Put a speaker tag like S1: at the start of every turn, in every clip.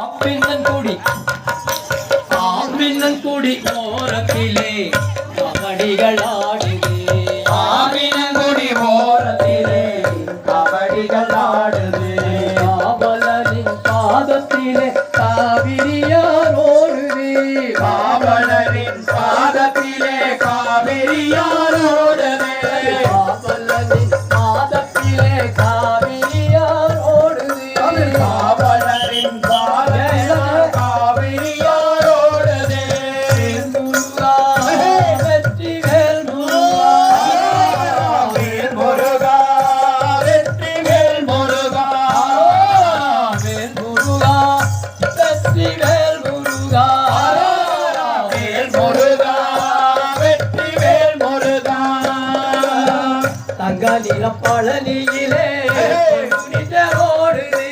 S1: 好冰山玻
S2: 璃 தங்கநிலம் பழனியிலே ஓடுது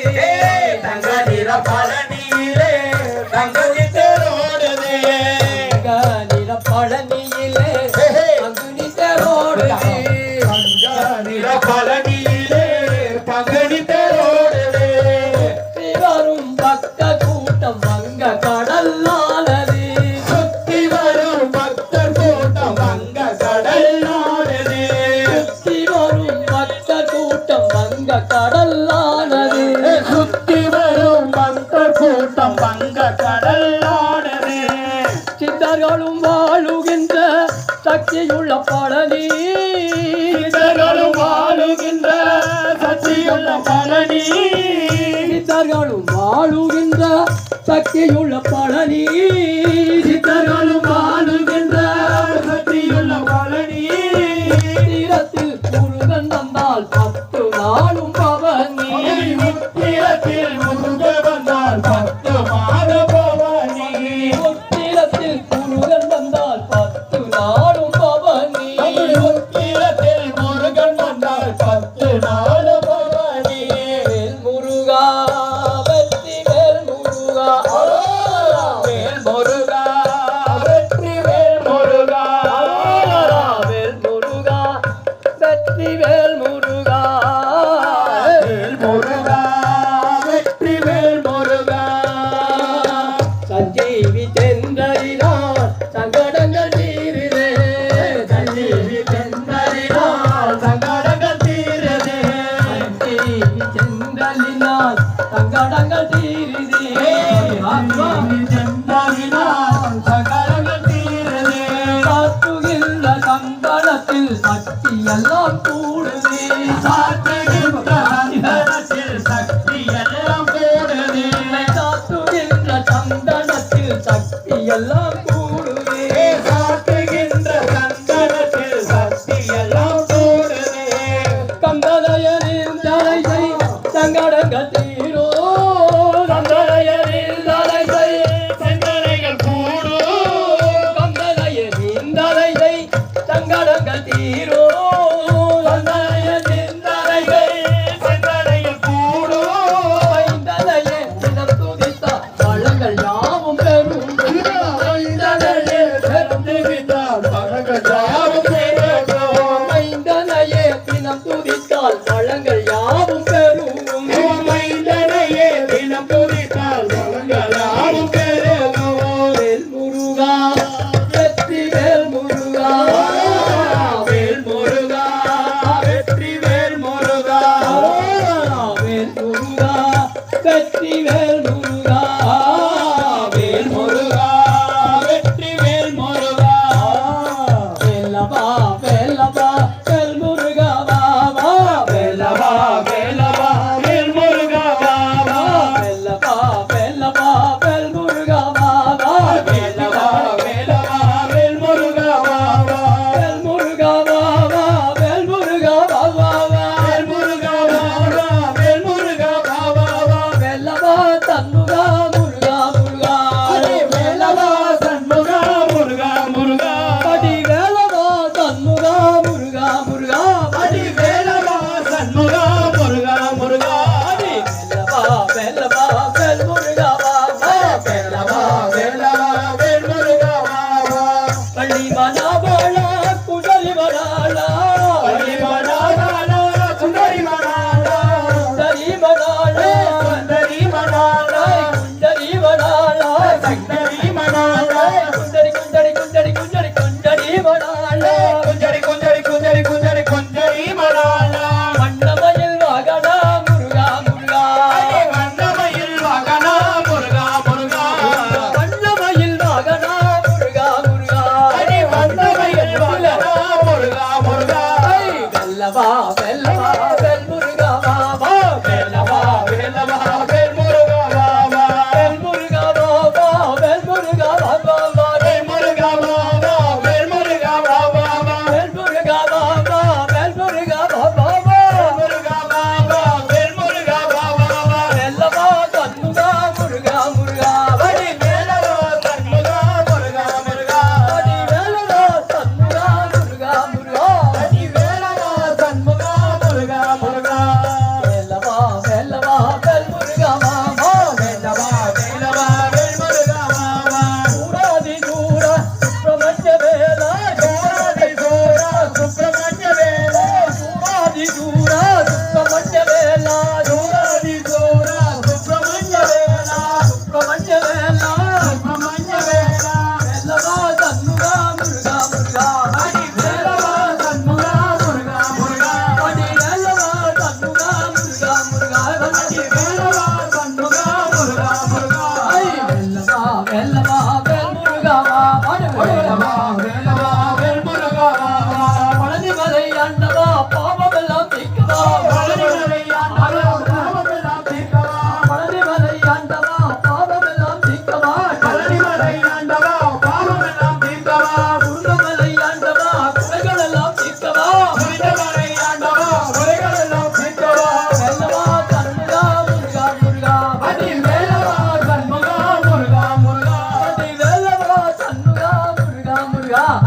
S1: தங்கநில பழனியிலே
S2: தங்கநில ஓடுது
S1: தங்கநில பழனியிலே
S2: தங்குனித ஓடுது சக்தியுள்ள பழனி
S1: சித்தர்களும் வாழுகின்ற சக்தியுள்ள பழனி.
S2: தீரத்தில் முருகன் வந்தால் பத்து நாளும் தடங்கள் தீரிதே.
S1: వేలవా వేలవా వేలవా 女啊，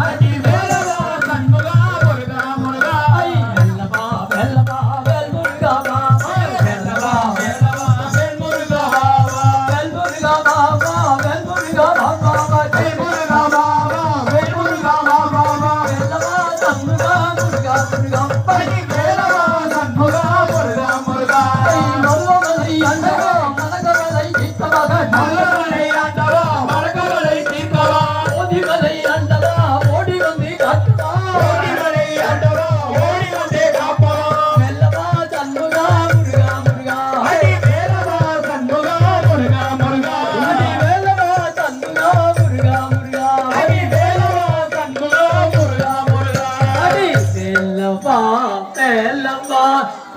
S1: செல்லம்மா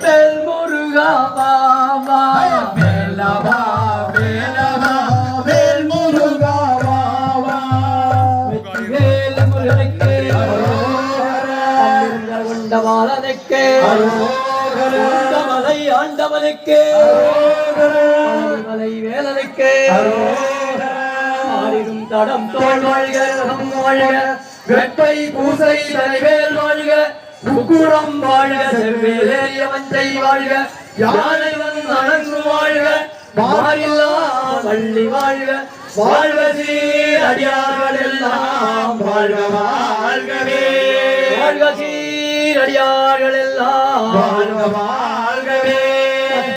S2: செல் முருகா வாவா
S1: வேலவா வேலவா வேல் முருகா
S2: வாவா வேல் முருகனுக்கு உண்டவாளனுக்கு உண்டமலை ஆண்டவனுக்கு மலை வேலனுக்கு தடம் தோல் வாழ்க வெப்பை பூசை தலைவேல் வாழ்க. முக்கூரம் வாழ்க செவ்வேலேயவன் செய் வாழ்க. யானைவன் அணங்கு வாழ்க. மாறில்லா வள்ளி வாழ்க. வாழ்க சீர் அடியார்கள் எல்லாம்
S1: வாழ்க வாழ்கவே.
S2: வாழ்க சீர் அடியார்கள் எல்லாம்
S1: வாழ்க வாழ்க.